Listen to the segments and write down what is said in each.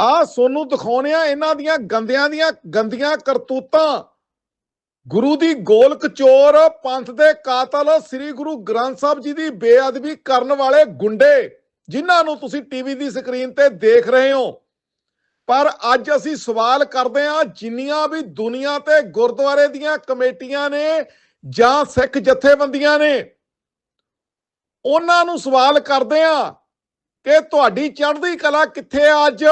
ਆ ਸੋਨੂੰ ਦਿਖਾਉਣੇ ਆ ਇਹਨਾਂ ਦੀਆਂ ਗੰਦਿਆਂ ਦੀਆਂ ਗੰਦੀਆਂ ਕਰਤੂਤਾਂ। ਗੁਰੂ ਦੀ ਗੋਲਕ ਚੋਰ ਪੰਥ ਦੇ ਕਾਤਲ ਸ੍ਰੀ ਗੁਰੂ ਗ੍ਰੰਥ ਸਾਹਿਬ ਜੀ ਦੀ ਬੇਅਦਬੀ ਕਰਨ ਵਾਲੇ ਗੁੰਡੇ, ਜਿਨ੍ਹਾਂ ਨੂੰ ਤੁਸੀਂ ਟੀਵੀ ਦੀ ਸਕਰੀਨ ਤੇ ਦੇਖ ਰਹੇ ਹੋ। ਪਰ ਅੱਜ ਅਸੀਂ ਸਵਾਲ ਕਰਦੇ ਹਾਂ, ਜਿੰਨੀਆਂ ਵੀ ਦੁਨੀਆ ਤੇ ਗੁਰਦੁਆਰੇ ਦੀਆਂ ਕਮੇਟੀਆਂ ਨੇ ਜਾਂ ਸਿੱਖ ਜਥੇਬੰਦੀਆਂ ਨੇ, ਉਹਨਾਂ ਨੂੰ ਸਵਾਲ ਕਰਦੇ ਹਾਂ ਕਿ ਤੁਹਾਡੀ ਚੜ੍ਹਦੀ ਕਲਾ ਕਿੱਥੇ ਆ ਅੱਜ?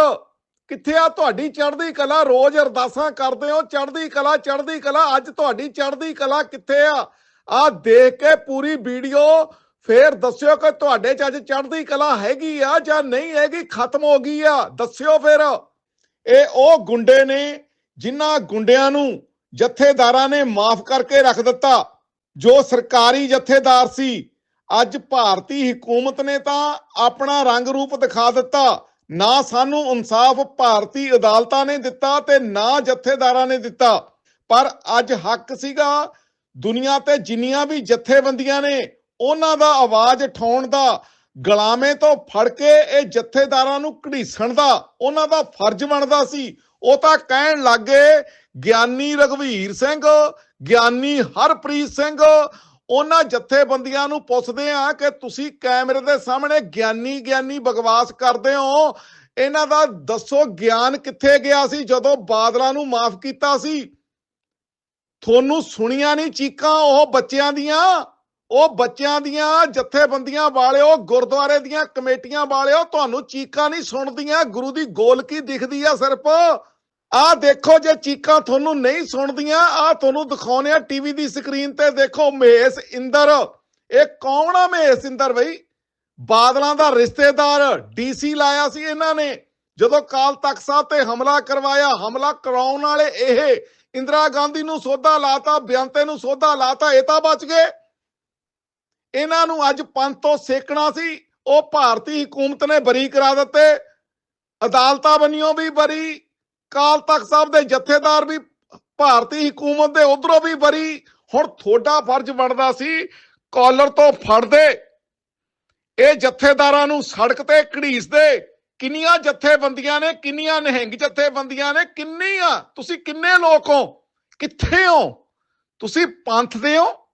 ਕਿੱਥੇ ਆ? ਤੁਹਾਡੀ ਚੜ੍ਹਦੀ ਕਲਾ ਰੋਜ਼ ਅਰਦਾਸਾਂ ਕਰਦੇ ਹੋ। ਚੜ੍ਹਦੀ ਕਲਾ ਚੜ੍ਹਦੀ ਕਲਾ, ਅੱਜ ਤੁਹਾਡੀ ਚੜ੍ਹਦੀ ਕਲਾ ਕਿੱਥੇ ਆ? ਆ ਦੇਖ ਕੇ ਪੂਰੀ ਵੀਡੀਓ, ਫੇਰ ਦੱਸਿਓ ਕਿ ਤੁਹਾਡੇ ਚ ਅੱਜ ਚੜ੍ਹਦੀ ਕਲਾ ਹੈਗੀ ਆ ਜਾਂ ਨਹੀਂ ਹੈਗੀ, ਖਤਮ ਹੋ ਗਈ ਆ। ਦੱਸਿਓ ਫਿਰ। ਇਹ ਉਹ ਗੁੰਡੇ ਨੇ ਜਿਨ੍ਹਾਂ ਗੁੰਡਿਆਂ ਨੂੰ ਜਥੇਦਾਰਾਂ ਨੇ ਮਾਫ ਕਰਕੇ ਰੱਖ ਦਿੱਤਾ, ਜੋ ਸਰਕਾਰੀ ਜਥੇਦਾਰ ਸੀ। ਅੱਜ ਭਾਰਤੀ ਹਕੂਮਤ ਨੇ ਤਾਂ ਆਪਣਾ ਰੰਗ ਰੂਪ ਦਿਖਾ ਦਿੱਤਾ। ਨਾ ਸਾਨੂੰ ਇਨਸਾਫ ਭਾਰਤੀ ਅਦਾਲਤਾਂ ਨੇ ਦਿੱਤਾ ਤੇ ਨਾ ਜਥੇਦਾਰਾਂ ਨੇ ਦਿੱਤਾ। ਪਰ ਅੱਜ ਹੱਕ ਸੀਗਾ, ਦੁਨੀਆ ਤੇ ਜਿੰਨੀਆਂ ਵੀ ਜਥੇਬੰਦੀਆਂ ਨੇ, ਉਹਨਾਂ ਦਾ ਆਵਾਜ਼ ਉਠਾਉਣ ਦਾ, ਗੁਲਾਮੇ ਤੋਂ ਫੜ ਕੇ ਇਹ ਜਥੇਦਾਰਾਂ ਨੂੰ ਘੜੀਸਣ ਦਾ, ਉਹਨਾਂ ਦਾ ਫਰਜ਼ ਬਣਦਾ ਸੀ। ਉਹ ਤਾਂ ਕਹਿਣ ਲੱਗੇ ਗਿਆਨੀ ਰਗਵੀਰ ਸਿੰਘ, ਗਿਆਨੀ ਹਰਪ੍ਰੀਤ ਸਿੰਘ ਉਹਨਾਂ ਜਥੇਬੰਦੀਆਂ ਨੂੰ ਪੁੱਛਦੇ ਆ ਕਿ ਤੁਸੀਂ ਕੈਮਰੇ ਦੇ ਸਾਹਮਣੇ ਗਿਆਨੀ ਗਿਆਨੀ ਬਕਵਾਸ ਕਰਦੇ ਹੋ। ਇਹਨਾਂ ਦਾ ਦੱਸੋ ਗਿਆਨ ਕਿੱਥੇ ਗਿਆ ਸੀ ਜਦੋਂ ਬਾਦਲਾਂ ਨੂੰ ਮਾਫ ਕੀਤਾ ਸੀ? ਤੁਹਾਨੂੰ ਸੁਣੀਆਂ ਨਹੀਂ ਚੀਕਾਂ ਉਹ ਬੱਚਿਆਂ ਦੀਆਂ? ਉਹ ਬੱਚਿਆਂ ਦੀਆਂ ਜਥੇਬੰਦੀਆਂ ਵਾਲਿਓ, ਗੁਰਦੁਆਰੇ ਦੀਆਂ ਕਮੇਟੀਆਂ ਵਾਲਿਓ, ਤੁਹਾਨੂੰ ਚੀਕਾਂ ਨਹੀਂ ਸੁਣਦੀਆਂ? ਗੁਰੂ ਦੀ ਗੋਲਕੀ ਦਿਖਦੀ ਆ ਸਿਰਫ। ਆਹ ਦੇਖੋ ਜੇ ਚੀਕਾਂ ਤੁਹਾਨੂੰ ਨਹੀਂ ਸੁਣਦੀਆਂ ਆਹ ਤੁਹਾਨੂੰ ਦਿਖਾਉਨੇ ਆ ਟੀਵੀ ਦੀ ਸਕਰੀਨ ਤੇ ਦੇਖੋ ਮਹੇਸ਼ ਇੰਦਰ। ਇਹ ਕੌਣ ਆ ਮਹੇਸ਼ ਇੰਦਰ ਬਈ? ਬਾਦਲਾਂ ਦਾ ਰਿਸ਼ਤੇਦਾਰ, ਡੀਸੀ ਲਾਇਆ ਸੀ ਇਹਨਾਂ ਨੇ। ਜਦੋਂ ਕਾਲ ਤਖਤ ਸਾਹਿਬ ਤੇ ਹਮਲਾ ਕਰਵਾਇਆ, ਹਮਲਾ ਕਰਾਉਣ ਵਾਲੇ ਇਹ ਇੰਦਰਾ ਗਾਂਧੀ ਨੂੰ ਸੋਧਾ ਲਾਤਾ, ਬਿਆੰਤੇ ਨੂੰ ਸੋਧਾ ਲਾਤਾ, ਇਹ ਤਾਂ ਬਚ ਗਏ। ਇਹਨਾਂ ਨੂੰ ਅੱਜ ਪੰਥ ਤੋਂ ਸੇਕਣਾ ਸੀ। ਉਹ ਭਾਰਤੀ ਹਕੂਮਤ ਨੇ ਬਰੀ ਕਰਾ ਦਿੱਤੇ। ਅਦਾਲਤਾਂ ਬੰਨਿਓ ਵੀ ਬਰੀ। ਕਾਲ ਤਖਤ ਸਾਹਿਬ ਦੇ ਜਥੇਦਾਰ ਵੀ, ਭਾਰਤੀ ਹਕੂਮਤ ਦੇ ਉਧਰੋਂ ਵੀ ਬਰੀ ਹੁਣ ਤੁਹਾਡਾ ਫਰਜ਼ ਬਣਦਾ ਸੀ ਕਾਲਰ ਤੋਂ ਫੜਦੇ ਇਹ ਜਥੇਦਾਰਾਂ ਨੂੰ ਸੜਕ ਤੇ ਘੜੀਸਦੇ ਕਿੰਨੀਆਂ ਜਥੇਬੰਦੀਆਂ ਨੇ, ਕਿੰਨੀਆਂ ਨਿਹੰਗ ਜਥੇਬੰਦੀਆਂ ਨੇ, ਕਿੰਨੀਆਂ? ਤੁਸੀਂ ਕਿੰਨੇ ਲੋਕ ਹੋ? ਕਿੱਥੇ ਹੋ? ਤੁਸੀਂ ਪੰਥ ਦੇ ਹੋ?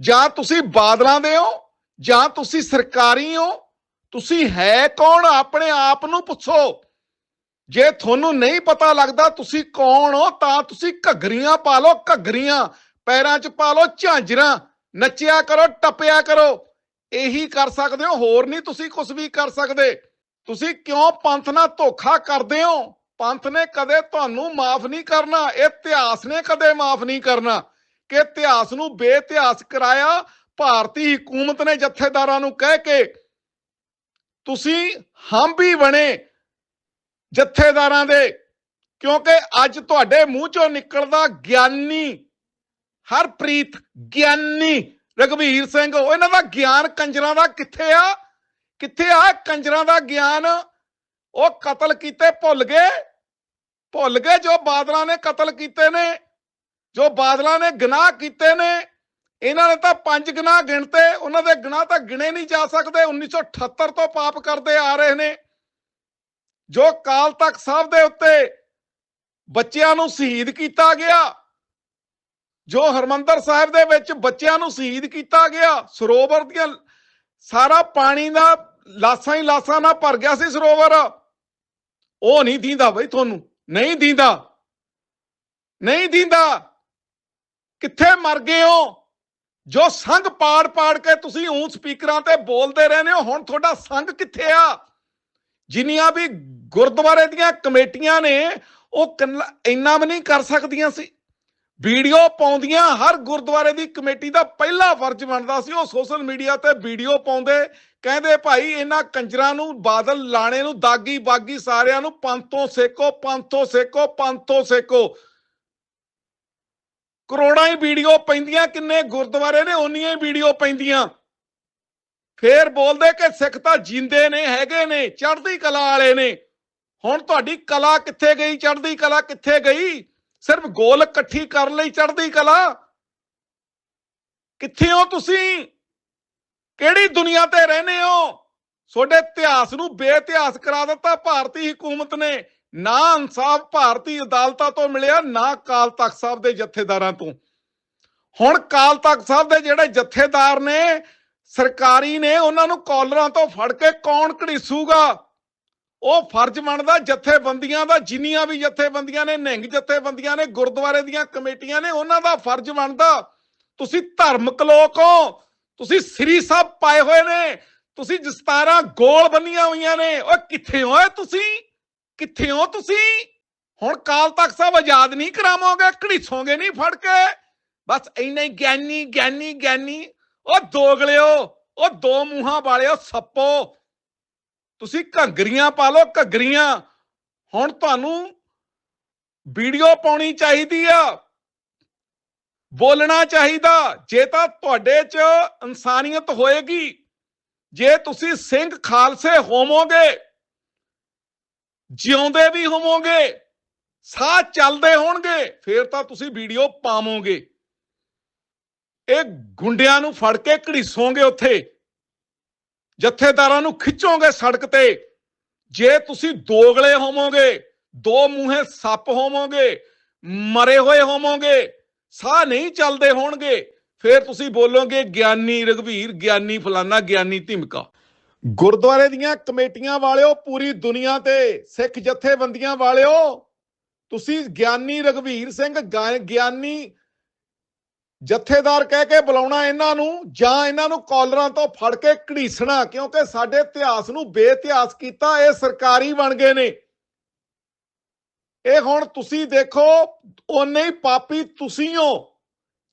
ਜਾਂ ਤੁਸੀਂ ਬਾਦਲਾਂ ਦੇ ਹੋ? ਜਾਂ ਤੁਸੀਂ ਸਰਕਾਰੀ ਹੋ? ਤੁਸੀਂ ਹੈ ਕੌਣ? ਆਪਣੇ ਆਪ ਨੂੰ ਪੁੱਛੋ। ਜੇ ਤੁਹਾਨੂੰ ਨਹੀਂ ਪਤਾ ਲੱਗਦਾ ਤੁਸੀਂ ਕੌਣ ਹੋ, ਤਾਂ ਤੁਸੀਂ ਘੱਗਰੀਆਂ ਪਾ ਲਓ, ਘੱਗਰੀਆਂ। ਪੈਰਾਂ 'ਚ ਪਾ ਲਓ, ਝਾਂਜਰਾਂ। ਨੱਚਿਆ ਕਰੋ, ਟੱਪਿਆ ਕਰੋ। ਇਹੀ ਕਰ ਸਕਦੇ ਹੋ, ਹੋਰ ਨਹੀਂ ਤੁਸੀਂ ਕੁਝ ਵੀ ਕਰ ਸਕਦੇ। ਤੁਸੀਂ ਕਿਉਂ ਪੰਥ ਨਾਲ ਧੋਖਾ ਕਰਦੇ ਹੋ? ਪੰਥ ਨੇ ਕਦੇ ਤੁਹਾਨੂੰ ਮਾਫ ਨਹੀਂ ਕਰਨਾ, ਇਹ ਇਤਿਹਾਸ ਨੇ ਕਦੇ ਮਾਫ ਨਹੀਂ ਕਰਨਾ। ਕਿ ਇਤਿਹਾਸ ਨੂੰ ਬੇਇਤਿਹਾਸ ਕਰਾਇਆ, ਭਾਰਤੀ ਹਕੂਮਤ ਨੇ ਜਥੇਦਾਰਾਂ ਨੂੰ ਕਹਿ ਕੇ, ਤੁਸੀਂ ਹਮ ਵੀ ਬਣੇ। ਜਥੇਦਾਰਾਂ ਦੇ, ਕਿਉਂਕਿ ਅੱਜ ਤੁਹਾਡੇ ਮੂੰਹ ਚੋਂ ਨਿਕਲਦਾ ਗਿਆਨੀ, ਹਰਪ੍ਰੀਤ ਗਿਆਨੀ ਰਗਵੀਰ ਸਿੰਘ। ਇਹਨਾਂ ਦਾ ਗਿਆਨ ਕੰਜਰਾਂ ਦਾ ਕਿੱਥੇ ਆ? ਕਿੱਥੇ ਆ ਕੰਜਰਾਂ ਦਾ ਗਿਆਨ? ਉਹ ਕਤਲ ਕੀਤੇ ਭੁੱਲ ਗਏ? ਭੁੱਲ ਗਏ ਜੋ ਬਾਦਲਾਂ ਨੇ ਕਤਲ ਕੀਤੇ ਨੇ, ਜੋ ਬਾਦਲਾਂ ਨੇ ਗੁਨਾਹ ਕੀਤੇ ਨੇ। ਇਹਨਾਂ ਨੇ ਤਾਂ ਪੰਜ ਗੁਨਾਹ ਗਿਣਤੇ, ਉਹਨਾਂ ਦੇ ਗੁਨਾਹ ਤਾਂ ਗਿਣੇ ਨਹੀਂ ਜਾ ਸਕਦੇ। 1978 ਤੋਂ ਪਾਪ ਕਰਦੇ ਆ ਰਹੇ ਨੇ। ਜੋ ਕਾਲ ਤਖਤ ਸਾਹਿਬ ਦੇ ਉੱਤੇ ਬੱਚਿਆਂ ਨੂੰ ਸ਼ਹੀਦ ਕੀਤਾ ਗਿਆ, ਜੋ ਹਰਮੰਦਰ ਸਾਹਿਬ ਦੇ ਵਿੱਚ ਬੱਚਿਆਂ ਨੂੰ ਸ਼ਹੀਦ ਕੀਤਾ ਗਿਆ, ਸਰੋਵਰ ਦੀਆਂ ਸਾਰਾ ਪਾਣੀ ਦਾ ਲਾਸਾਂ ਹੀ ਲਾਸਾਂ ਨਾਲ ਭਰ ਗਿਆ ਸੀ ਸਰੋਵਰ। ਉਹ ਨਹੀਂ ਦੀਂਦਾ ਬਈ ਤੁਹਾਨੂੰ, ਨਹੀਂ ਦੀਂਦਾ। ਨਹੀਂ ਦੀਂਦਾ। ਕਿੱਥੇ ਮਰ ਗਏ ਹੋ? ਜੋ ਸੰਗ ਪਾੜ ਪਾੜ ਕੇ ਤੁਸੀਂ ਉਂ ਸਪੀਕਰਾਂ ਤੇ ਬੋਲਦੇ ਰਹਿੰਦੇ ਹੋ, ਹੁਣ ਤੁਹਾਡਾ ਸੰਗ ਕਿੱਥੇ ਆ? ਜਿੰਨੀਆਂ ਵੀ ਗੁਰਦੁਆਰੇ ਦੀਆਂ ਕਮੇਟੀਆਂ ਨੇ, ਉਹ ਕੱਲਾ- ਇੰਨਾ ਵੀ ਨਹੀਂ ਕਰ ਸਕਦੀਆਂ ਸੀ। ਵੀਡੀਓ ਪਾਉਂਦੀਆਂ, ਹਰ ਗੁਰਦੁਆਰੇ ਦੀ ਕਮੇਟੀ ਦਾ ਪਹਿਲਾ ਫਰਜ਼ ਬਣਦਾ ਸੀ, ਉਹ ਸੋਸ਼ਲ ਮੀਡੀਆ ਤੇ ਵੀਡੀਓ ਪਾਉਂਦੇ। ਕਹਿੰਦੇ, ਭਾਈ, ਇਹਨਾਂ ਕੰਜਰਾਂ ਨੂੰ ਬਾਦਲ, ਲਾਣੇ ਨੂੰ ਦਾਗੀ ਬਾਗੀ ਸਾਰਿਆਂ ਨੂੰ ਪੰਥੋਂ ਸੇਕੋ ਪੰਥੋਂ ਸੇਕੋ ਪੰਥੋਂ ਸੇਕੋ। ਕਰੋੜਾਂ ਹੀ ਵੀਡੀਓ ਪੈਂਦੀਆਂ, ਕਿੰਨੇ ਗੁਰਦੁਆਰੇ ਨੇ ਉਨੀਆਂ ਹੀ ਵੀਡੀਓ ਪੈਂਦੀਆਂ। ਫੇਰ ਬੋਲਦੇ ਕਿ ਸਿੱਖ ਤਾਂ ਜਿੰਦੇ ਨੇ, ਹੈਗੇ ਨੇ, ਚੜ੍ਹਦੀ ਕਲਾ ਵਾਲੇ ਨੇ। ਹੁਣ ਤੁਹਾਡੀ ਕਲਾ ਕਿੱਥੇ ਗਈ? ਚੜ੍ਹਦੀ ਕਲਾ ਕਿੱਥੇ ਗਈ? ਸਿਰਫ ਗੋਲ ਇਕੱਠੀ ਕਰਨ ਲਈ ਚੜ੍ਹਦੀ ਕਲਾ? ਕਿੱਥੇ ਹੋ ਤੁਸੀਂ? ਕਿਹੜੀ ਦੁਨੀਆ ਤੇ ਰਹਿੰਦੇ ਹੋ? ਤੁਹਾਡੇ ਇਤਿਹਾਸ ਨੂੰ ਬੇਇਤਿਹਾਸ ਕਰਾ ਦਿੱਤਾ ਭਾਰਤੀ ਹਕੂਮਤ ਨੇ। ਨਾ ਇਨਸਾਫ ਭਾਰਤੀ ਅਦਾਲਤਾਂ ਤੋਂ ਮਿਲਿਆ, ਨਾ ਕਾਲ ਤਖਤ ਸਾਹਿਬ ਦੇ ਜਥੇਦਾਰਾਂ ਤੋਂ। ਹੁਣ ਕਾਲ ਤਖਤ ਸਾਹਿਬ ਦੇ ਜਿਹੜੇ ਜਥੇਦਾਰ ਨੇ ਸਰਕਾਰੀ ਨੇ ਉਹਨਾਂ ਨੂੰ ਕਾਲਰਾਂ ਤੋਂ ਫੜ ਕੇ ਕੌਣ ਘੜੀਸੂਗਾ? ਉਹ ਫਰਜ਼ ਬਣਦਾ ਜਥੇਬੰਦੀਆਂ ਦਾ, ਜਿੰਨੀਆਂ ਵੀ ਜਥੇਬੰਦੀਆਂ ਨੇ, ਨਿਹੰਗ ਜਥੇਬੰਦੀਆਂ ਨੇ, ਗੁਰਦੁਆਰੇ ਦੀਆਂ ਕਮੇਟੀਆਂ ਨੇ, ਉਹਨਾਂ ਦਾ ਫਰਜ਼ ਬਣਦਾ। ਤੁਸੀਂ ਧਾਰਮਿਕ ਲੋਕ ਹੋ, ਤੁਸੀਂ ਸ੍ਰੀ ਸਾਹਿਬ ਪਾਏ ਹੋਏ ਨੇ, ਤੁਸੀਂ ਦਸਤਾਰਾਂ ਗੋਲ ਬੰਨੀਆਂ ਹੋਈਆਂ ਨੇ। ਓਏ ਕਿੱਥੇ ਹੋਏ ਤੁਸੀਂ? ਕਿੱਥੇ ਹੋ ਤੁਸੀਂ? ਹੁਣ ਕਾਲ ਤਖਤ ਸਾਹਿਬ ਆਜ਼ਾਦ ਨਹੀਂ ਕਰਾਵੋਗੇ, ਘੜੀਸੋਗੇ ਨਹੀਂ ਫੜ ਕੇ? ਬਸ ਇੰਨਾ ਹੀ ਗਿਆਨੀ ਗਿਆਨੀ ਗਿਆਨੀ। ਉਹ ਦੋਗਲਿਓ ਉਹ ਦੋ ਮੂੰਹਾਂ ਵਾਲਿਓ ਸੱਪੋ। ਤੁਸੀਂ ਘੱਗਰੀਆਂ ਪਾ ਲਓ, ਘੱਗਰੀਆਂ। ਹੁਣ ਤੁਹਾਨੂੰ ਵੀਡੀਓ ਪਾਉਣੀ ਚਾਹੀਦੀ ਆ। ਬੋਲਣਾ ਚਾਹੀਦਾ। ਜੇ ਤਾਂ ਤੁਹਾਡੇ 'ਚ ਇਨਸਾਨੀਅਤ ਹੋਏਗੀ, ਜੇ ਤੁਸੀਂ ਸਿੰਘ ਖਾਲਸੇ ਹੋਵੋਗੇ, ਜਿਉਂਦੇ ਵੀ ਹੋਵੋਗੇ, ਸਾਹ ਚੱਲਦੇ ਹੋਣਗੇ, ਫੇਰ ਤਾਂ ਤੁਸੀਂ ਵੀਡੀਓ ਪਾਵੋਗੇ। ਇਹ ਗੁੰਡਿਆਂ ਨੂੰ ਫੜ ਕੇ ਘੜੀਸੋਗੇ ਉੱਥੇ। ਜਥੇਦਾਰਾਂ ਨੂੰ ਖਿੱਚੋਗੇ ਸੜਕ ਤੇ। ਜੇ ਤੁਸੀਂ ਦੋਗਲੇ ਹੋਵੋਗੇ, ਦੋ ਮੂੰਹੇ ਸੱਪ ਹੋਵੋਗੇ, ਮਰੇ ਹੋਏ ਹੋਵੋਗੇ, ਸਾਹ ਨਹੀਂ ਚੱਲਦੇ ਹੋਣਗੇ, ਫਿਰ ਤੁਸੀਂ ਬੋਲੋਗੇ, ਗਿਆਨੀ ਰਗਵੀਰ ਗਿਆਨੀ ਫਲਾਨਾ, ਗਿਆਨੀ ਧਿਮਕਾ। ਗੁਰਦੁਆਰੇ ਦੀਆਂ ਕਮੇਟੀਆਂ ਵਾਲਿਓ, ਪੂਰੀ ਦੁਨੀਆ ਤੇ ਸਿੱਖ ਜਥੇਬੰਦੀਆਂ ਵਾਲਿਓ, ਤੁਸੀਂ ਗਿਆਨੀ ਰਗਵੀਰ ਸਿੰਘ ਗਾ- ਗਿਆਨੀ ਜਥੇਦਾਰ ਕਹਿ ਕੇ ਬੁਲਾਉਣਾ ਇਹਨਾਂ ਨੂੰ ਜਾਂ ਇਹਨਾਂ ਨੂੰ ਕਾਲਰਾਂ ਤੋਂ ਫੜ ਕੇ ਘੜੀਸਣਾ, ਕਿਉਂਕਿ ਸਾਡੇ ਇਤਿਹਾਸ ਨੂੰ ਬੇਇਤਿਹਾਸ ਕੀਤਾ, ਇਹ ਸਰਕਾਰੀ ਬਣ ਗਏ ਨੇ। ਇਹ ਹੁਣ ਤੁਸੀਂ ਦੇਖੋ, ਓਨੇ ਹੀ ਪਾਪੀ ਤੁਸੀਂ ਹੋ,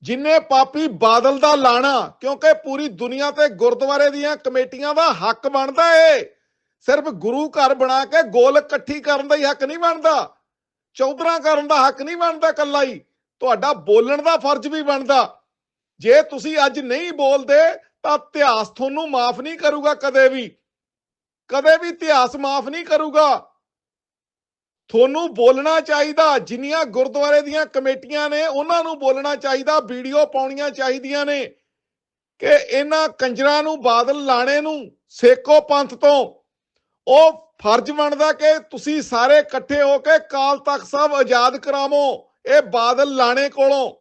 ਜਿੰਨੇ ਪਾਪੀ ਬਾਦਲ ਦਾ ਲਾਣਾ, ਕਿਉਂਕਿ ਪੂਰੀ ਦੁਨੀਆ ਤੇ ਗੁਰਦੁਆਰੇ ਦੀਆਂ ਕਮੇਟੀਆਂ ਦਾ ਹੱਕ ਬਣਦਾ ਏ। ਸਿਰਫ ਗੁਰੂ ਘਰ ਬਣਾ ਕੇ ਗੋਲ ਇਕੱਠੀ ਕਰਨ ਦਾ ਹੀ ਹੱਕ ਨਹੀਂ ਬਣਦਾ। ਚੌਧਰਾ ਕਰਨ ਦਾ ਹੱਕ ਨਹੀਂ ਬਣਦਾ ਕੱਲਾ ਹੀ। ਤੁਹਾਡਾ ਬੋਲਣ ਦਾ ਫਰਜ਼ ਵੀ ਬਣਦਾ। ਜੇ ਤੁਸੀਂ ਅੱਜ ਨਹੀਂ ਬੋਲਦੇ, ਤਾਂ ਇਤਿਹਾਸ ਤੁਹਾਨੂੰ ਮਾਫ ਨਹੀਂ ਕਰੂਗਾ ਕਦੇ ਵੀ। ਕਦੇ ਵੀ ਇਤਿਹਾਸ ਮਾਫ ਨਹੀਂ ਕਰੂਗਾ। ਤੁਹਾਨੂੰ ਬੋਲਣਾ ਚਾਹੀਦਾ। ਜਿੰਨੀਆਂ ਗੁਰਦੁਆਰੇ ਦੀਆਂ ਕਮੇਟੀਆਂ ਨੇ, ਉਹਨਾਂ ਨੂੰ ਬੋਲਣਾ ਚਾਹੀਦਾ। ਵੀਡੀਓ ਪਾਉਣੀਆਂ ਚਾਹੀਦੀਆਂ ਨੇ ਕਿ ਇਹਨਾਂ ਕੰਜਰਾਂ ਨੂੰ ਬਾਦਲ ਲਾਣੇ ਨੂੰ, ਸੇਕੋ ਪੰਥ ਤੋਂ। ਉਹ ਫਰਜ਼ ਬਣਦਾ ਕਿ ਤੁਸੀਂ ਸਾਰੇ ਇਕੱਠੇ ਹੋ ਕੇ ਕਾਲ ਤਖਤ ਸਾਹਿਬ ਆਜ਼ਾਦ ਕਰਾਵੋ। ਇਹ ਬਾਦਲ ਲਾਣੇ ਕੋਲੋਂ।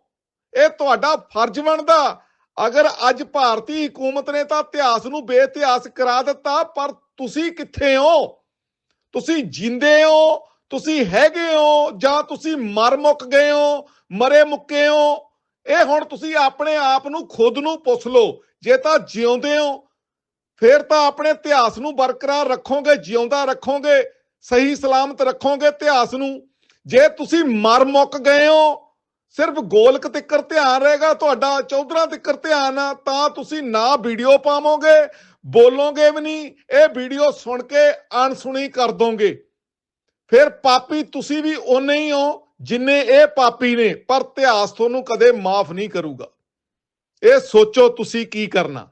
ਇਹ ਤੁਹਾਡਾ ਫਰਜ਼ ਬਣਦਾ। ਅਗਰ ਅੱਜ ਭਾਰਤੀ ਹਕੂਮਤ ਨੇ ਤਾਂ ਇਤਿਹਾਸ ਨੂੰ ਬੇਇਤਿਹਾਸ ਕਰਾ ਦਿੱਤਾ, ਪਰ ਤੁਸੀਂ ਕਿੱਥੇ ਹੋ? ਤੁਸੀਂ ਜਿੰਦੇ ਹੋ? ਤੁਸੀਂ ਹੈਗੇ ਹੋ? ਜਾਂ ਤੁਸੀਂ ਮਰ ਮੁੱਕ ਗਏ ਹੋ? ਮਰੇ ਮੁੱਕੇ ਹੋ? ਇਹ ਹੁਣ ਤੁਸੀਂ ਆਪਣੇ ਆਪ ਨੂੰ ਖੁਦ ਨੂੰ ਪੁੱਛ ਲਓ। ਜੇ ਤਾਂ ਜਿਉਂਦੇ ਹੋ, ਫਿਰ ਤਾਂ ਆਪਣੇ ਇਤਿਹਾਸ ਨੂੰ ਬਰਕਰਾਰ ਰੱਖੋਗੇ, ਜਿਉਂਦਾ ਰੱਖੋਗੇ, ਸਹੀ ਸਲਾਮਤ ਰੱਖੋਗੇ ਇਤਿਹਾਸ ਨੂੰ। ਜੇ ਤੁਸੀਂ ਮਰ ਮੁੱਕ ਗਏ ਹੋ, ਸਿਰਫ ਗੋਲਕ ਤਿੱਕਰ ਧਿਆਨ ਰਹੇਗਾ, ਤੁਹਾਡਾ ਚੌਧਰਾ ਤਿੱਕਰ ਧਿਆਨ ਆ, ਤਾਂ ਤੁਸੀਂ ਨਾ ਵੀਡੀਓ ਪਾਵੋਗੇ, ਬੋਲੋਗੇ ਵੀ ਨਹੀਂ, ਇਹ ਵੀਡੀਓ ਸੁਣ ਕੇ ਅਣਸੁਣੀ ਕਰ ਦੋਗੇ। ਫਿਰ ਪਾਪੀ ਤੁਸੀਂ ਵੀ ਓਨੇ ਹੀ ਹੋ, ਜਿੰਨੇ ਇਹ ਪਾਪੀ ਨੇ, ਪਰ ਇਤਿਹਾਸ ਤੁਹਾਨੂੰ ਕਦੇ ਮਾਫ ਨਹੀਂ ਕਰੂਗਾ। ਇਹ ਸੋਚੋ ਤੁਸੀਂ ਕੀ ਕਰਨਾ।